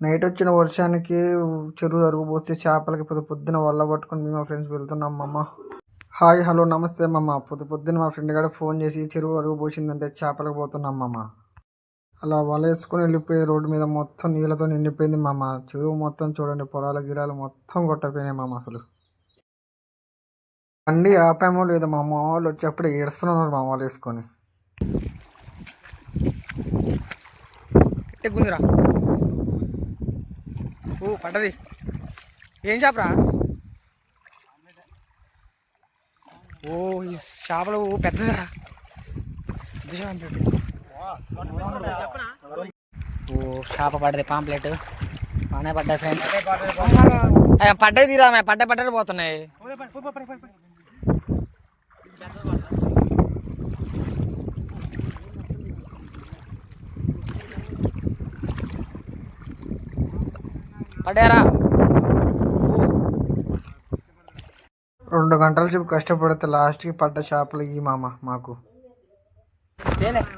Night వచ్చిన వర్షానికి చెరువు అరుగు పోస్తే చేపలకి పొద్దు పొద్దున వల్ల పట్టుకొని మేము మా ఫ్రెండ్స్ వెళ్తున్నాం మామ. హాయ్ హలో నమస్తే మామ. పొద్దు పొద్దున మా ఫ్రెండ్ గారు ఫోన్ చేసి చెరువు అరుగు పోసిందంటే చేపలకు పోతున్నాం మామ. అలా వల వేసుకొని వెళ్ళిపోయి రోడ్డు మీద మొత్తం నీళ్ళతో నిండిపోయింది మామ. చెరువు మొత్తం చూడండి పొలాల గిరాలు మొత్తం కొట్టపోయినాయి మామ అసలు. బండి ఆపామో లేదో మా అమ్మ వాళ్ళు వచ్చేప్పుడు ఏడుస్తున్నారు మా వాళ్ళు వేసుకొని గుందిరా ఓ పడ్డది. ఏం చేపరా ఓ ఈ చేపలు పెద్దదిరా ఓ చేప పడ్డది పాంప్లెట్. బాగానే పడ్డాయి ఫ్రెండ్స్ పడ్డది తీరా పడ్డ పడ్డలు పోతున్నాయి. పడ్డారా రెండు గంటల సేపు కష్టపడితే లాస్ట్కి పడ్డ చేపలు ఈ మామ మాకు. ఫ్రెండ్స్.